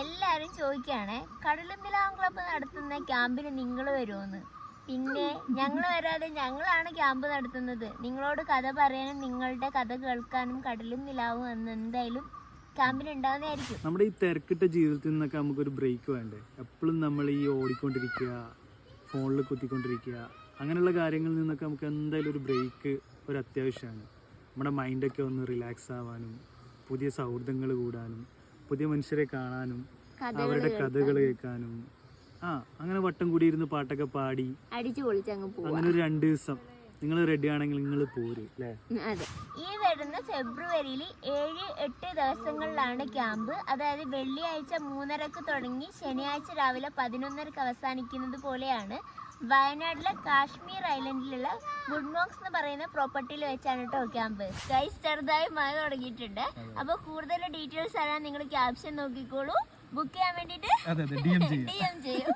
എല്ലാരും ചോദിക്കാണേ കടലും നിലാവും ക്ലബ്ബ് നടത്തുന്ന ക്യാമ്പിന് നിങ്ങൾ വരുമെന്ന്? പിന്നെ ഞങ്ങൾ വരാതെ ഞങ്ങളാണ് ക്യാമ്പ് നടത്തുന്നത്. നിങ്ങളോട് കഥ പറയാനും നിങ്ങളുടെ കഥ കേൾക്കാനും കടലും നിലാവും എന്ന് എന്തായാലും ക്യാമ്പിൽ ഉണ്ടാവുന്നതായിരിക്കും. നമ്മുടെ ഈ തിരക്കിട്ട ജീവിതത്തിൽ നിന്നൊക്കെ നമുക്കൊരു ബ്രേക്ക് വേണ്ടേ? എപ്പോഴും നമ്മൾ ഈ ഓടിക്കൊണ്ടിരിക്കുക ഫോണിൽ കുത്തിക്കൊണ്ടിരിക്കുക അങ്ങനെയുള്ള കാര്യങ്ങളിൽ നിന്നൊക്കെ നമുക്ക് എന്തായാലും ഒരു ബ്രേക്ക് ഒരു അത്യാവശ്യമാണ്. നമ്മുടെ മൈൻഡൊക്കെ ഒന്ന് റിലാക്സ് ആവാനും പുതിയ സൗഹൃദങ്ങൾ കൂടാനും പുതിയ മനുഷ്യരെ കാണാനും അവരുടെ കഥകൾ കേൾക്കാനും. ആ അങ്ങനെ വട്ടം കൂടി ഇരുന്ന് പാട്ടൊക്കെ പാടി. അടിച്ചു പൊളിച്ചങ്ങ് പോവാ. അങ്ങനെ ഒരു രണ്ട് ദിവസം. നിങ്ങൾ റെഡി ആണെങ്കിൽ നിങ്ങൾ പോര് അല്ലേ അതെ. ഈ വരുന്ന ഫെബ്രുവരിയിൽ ഏഴ് എട്ട് ദിവസങ്ങളിലാണ് ക്യാമ്പ്. അതായത് വെള്ളിയാഴ്ച മൂന്നരക്ക് തുടങ്ങി ശനിയാഴ്ച രാവിലെ പതിനൊന്നരക്ക് അവസാനിക്കുന്നത് പോലെയാണ്. വയനാട്ടിലെ കാശ്മീർ ഐലൻഡിലുള്ള ഗുഡ് മോക്സ് എന്ന് പറയുന്ന പ്രോപ്പർട്ടിയിൽ വെച്ചാണ് കേട്ടോ ക്യാമ്പ് ഗൈസ് ചെറുതായി മഴ തുടങ്ങിയിട്ടുണ്ട്. അപ്പൊ കൂടുതൽ ഡീറ്റെയിൽസ് അറിയാൻ നിങ്ങൾ ക്യാപ്ഷൻ നോക്കിക്കോളൂ. ബുക്ക് ചെയ്യാൻ വേണ്ടിട്ട് ഡി എം ചെയ്യും